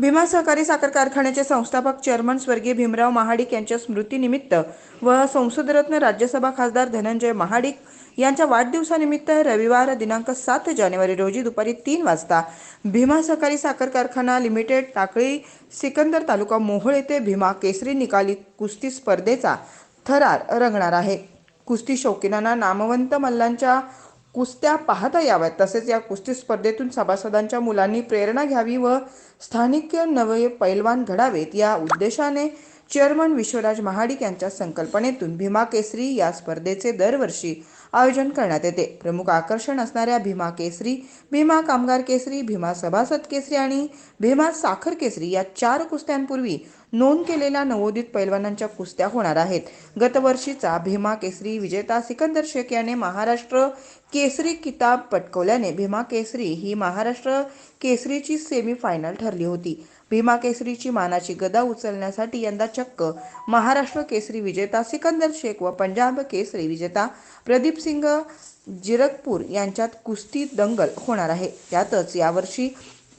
भीमा सहकारी साखर कारखान्याचे संस्थापक चेअरमन स्वर्गीय भीमराव महाडिक यांच्या स्मृतीनिमित्त व संसदरत्न राज्यसभा खासदार धनंजय महाडिक यांच्या वाढदिवसानिमित्त रविवार दिनांक सात जानेवारी रोजी दुपारी तीन वाजता भीमा सहकारी साखर कारखाना लिमिटेड टाकळी सिकंदर तालुका मोहोळ येथे भीमा केसरी निकाली कुस्ती स्पर्धेचा थरार रंगणार आहे. कुस्ती शौकीनांना नामवंत मल्लांच्या कुस्त्या पाहता याव्यात. तसेच या कुस्ती स्पर्धेतून सभासदांच्या मुलांनी प्रेरणा घ्यावी व स्थानिक नवे पैलवान घडावेत. या उद्देशाने चेअरमन विश्वराज महाडिक यांच्या संकल्पनेतून भीमा केसरी या स्पर्धेचे दरवर्षी आयोजन करण्यात येते. प्रमुख आकर्षण असणाऱ्या भीमा केसरी भीमा कामगार केसरी भीमा सभासद केसरी आणि भीमा साखर केसरी या चार कुस्त्यांपूर्वी नोंद केलेल्या नवोदित पैलवानांच्या कुस्त्या होणार आहेत. गतवर्षीचा भीमा केसरी विजेता सिकंदर शेख याने महाराष्ट्र केसरी किताब पटकवल्याने भीमा केसरी ही महाराष्ट्र केसरीची सेमी फायनल ठरली होती. भीमा केसरीची मानाची गदा उचलण्यासाठी यंदा चक्क महाराष्ट्र केसरी विजेता सिकंदर शेख व पंजाब केसरी विजेता प्रदीप सिंग जिरकपूर यांच्यात कुस्ती दंगल होणार आहे. त्यातच यावर्षी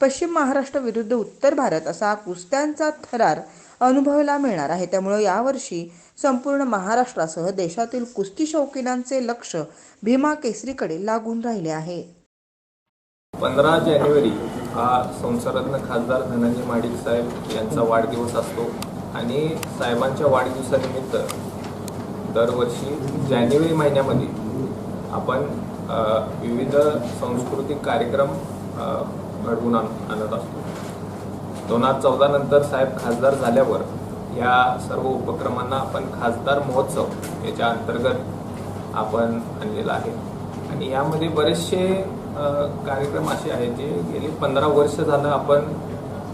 पश्चिम महाराष्ट्र विरुद्ध उत्तर भारत असा कुस्त्यांचा थरार अनुभवायला मिळणार आहे. त्यामुळे यावर्षी संपूर्ण महाराष्ट्रासह देशातील कुस्ती शौकीनांचे लक्ष भीमा केसरीकडे लागून राहिले आहे. पंधरा जानेवारी हा संसदरत्न खासदार धनंजय माडिक साहेब यांचा वाढदिवस असतो. आणि साहेबांच्या वाढदिवसानिमित्त दरवर्षी जानेवारी महिन्यामध्ये आपण विविध सांस्कृतिक कार्यक्रम घडवून आण आणत असतो. दोन हजार चौदा नंतर साहेब खासदार झाल्यावर या सर्व उपक्रमांना आपण खासदार महोत्सव याच्या अंतर्गत आपण आणलेला आहे. आणि यामध्ये बरेचसे कार्यक्रम असे आहेत जे गेली पंधरा वर्ष झालं आपण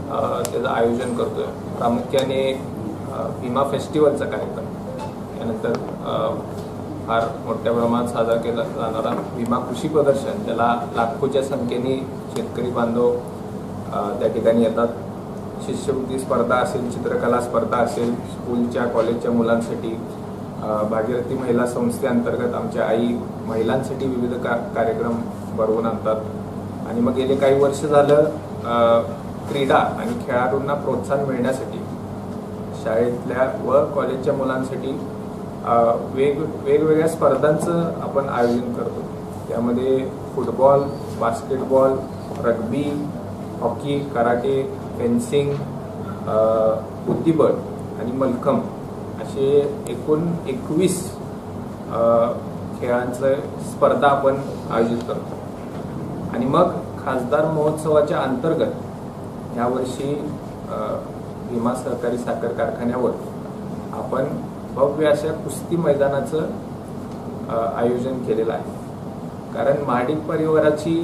त्याचं आयोजन करतोय. प्रामुख्याने भीमा फेस्टिवलचा कार्यक्रम. त्यानंतर फार मोठ्या प्रमाणात साजरा केला जाणारा विमा कृषी प्रदर्शन ज्याला लाखोच्या संख्येने शेतकरी बांधव त्या ठिकाणी येतात. शिष्यवृत्ती स्पर्धा असेल चित्रकला स्पर्धा असेल स्कूलच्या कॉलेजच्या मुलांसाठी भागीरथी महिला संस्थेअंतर्गत आमच्या आई महिलांसाठी विविध का कार्यक्रम भरवून आणतात. आणि मग गेले काही वर्ष झालं क्रीडा आणि खेळाडूंना प्रोत्साहन मिळण्यासाठी शाळेतल्या व कॉलेजच्या मुलांसाठी वेग वेगवेगळ्या स्पर्धांचं आपण आयोजन करतो. त्यामध्ये football basketball rugby hockey karate fencing बुद्धिबळ uh, आणि मलखम असे एकूण एकवीस uh, खेळांचं स्पर्धा आपण आयोजित करतो. आणि मग खासदार महोत्सवाच्या अंतर्गत यावर्षी uh, भीमा सहकारी साखर कारखान्यावर आपण भव्य अशा कुस्ती मैदानाचं आयोजन केलेलं आहे. कारण महाडिक परिवाराची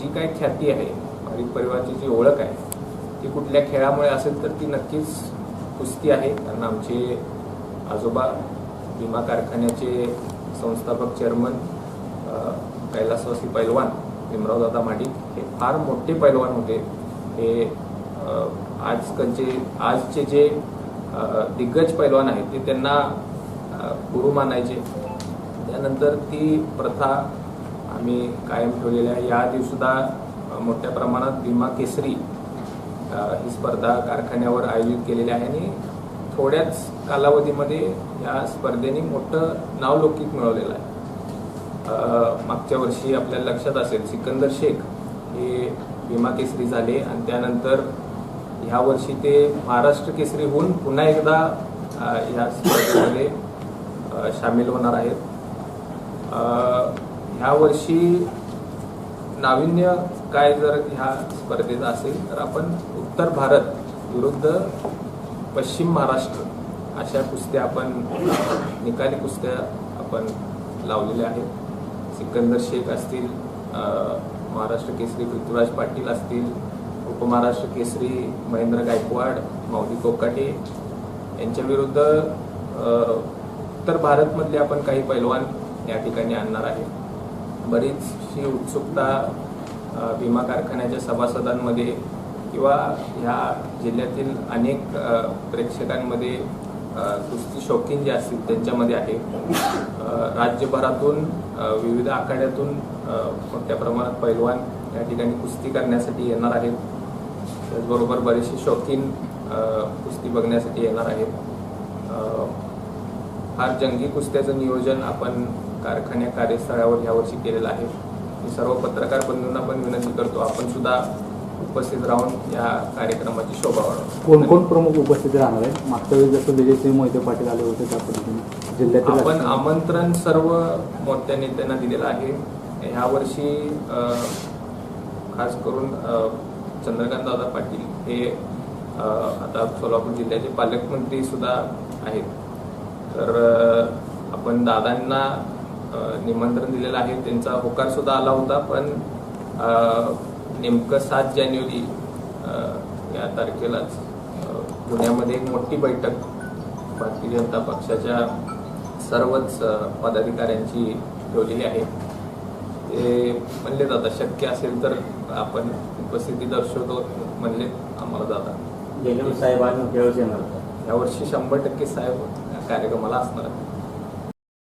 जी काही ख्याती आहे महाडिक परिवाराची जी ओळख आहे ती कुठल्या खेळामुळे असेल तर ती नक्कीच कुस्ती आहे. कारण आमचे आजोबा विमा कारखान्याचे संस्थापक चेअरमन कैलासवासी पैलवान भीमरावदादा माडिक हे फार मोठे पैलवान होते. हे आजकालचे आजचे जे दिग्गज पैलवान आहेत ते त्यांना गुरु मानायचे. त्यानंतर ती प्रथा आम्ही कायम ठेवलेली आहे. याआधी सुद्धा मोठ्या प्रमाणात भीमा केसरी ही स्पर्धा कारखान्यावर आयोजित केलेली आहे आणि थोड्याच कालावधीमध्ये या स्पर्धेने मोठं नावलौकिक मिळवलेलं आहे. मागच्या वर्षी आपल्याला लक्षात असेल सिकंदर शेख हे भीमा केसरी झाले आणि त्यानंतर ह्या वर्षी ते महाराष्ट्र केसरी होऊन पुन्हा एकदा ह्या या स्पर्धेमध्ये सामील होणार आहेत. ह्या वर्षी नाविन्य काय जर ह्या स्पर्धेत असेल तर आपण उत्तर भारत विरुद्ध पश्चिम महाराष्ट्र अशा कुस्त्या आपण निकाली कुस्त्या आपण लावलेल्या आहेत. सिकंदर शेख असतील महाराष्ट्र केसरी पृथ्वीराज पाटील असतील उपमहाराष्ट्र केसरी महेंद्र गायकवाड माऊली कोकाटे यांच्या विरुद्ध उत्तर भारतमधले आपण काही पैलवान या ठिकाणी आणणार आहे बरीचशी उत्सुकता विमा कारखान्याच्या सभासदांमध्ये किंवा ह्या जिल्ह्यातील अनेक प्रेक्षकांमध्ये कुस्ती शौकीन जे असतील त्यांच्यामध्ये आहे. राज्यभरातून विविध आखाड्यातून मोठ्या प्रमाणात पैलवान या ठिकाणी कुस्ती करण्यासाठी येणार आहेत. त्याचबरोबर बरेचसे शौकीन कुस्ती बघण्यासाठी येणार आहेत. फार जंगी कुस्त्याचं नियोजन आपण कारखान्या कार्यस्थळावर यावर्षी केलेलं आहे. मी सर्व पत्रकार बंधूंना पण विनंती करतो आपण सुद्धा उपस्थित राहून या कार्यक्रमाची शोभा वाढवू. कोण कोण प्रमुख उपस्थित राहणार आहे? मागच्या वेळेस जसं विजयसिंह मोहिते पाटील आले होते त्या पद्धतीने. जिल्ह्यातील आपण आमंत्रण सर्व मोठ्या नेत्यांना दिलेलं आहे. ह्या वर्षी अ, खास करून चंद्रकांत दादा पाटील हे आता सोलापूर जिल्ह्याचे पालकमंत्री सुद्धा आहेत. तर आपण दादांना निमंत्रण दिलेलं आहे. त्यांचा होकार सुद्धा आला होता पण नेमकं सात जानेवारी या तारखेलाच पुण्यामध्ये एक मोठी बैठक भारतीय जनता पक्षाच्या सर्वच पदाधिकाऱ्यांची ठेवलेली आहे. ते म्हणले जातात शक्य असेल तर आपण उपस्थिती दर्शवतो म्हणले आम्हाला जाता गेल्या साहेब होता यावर्षी शंभर टक्के साहेब कार्यक्रमाला असणार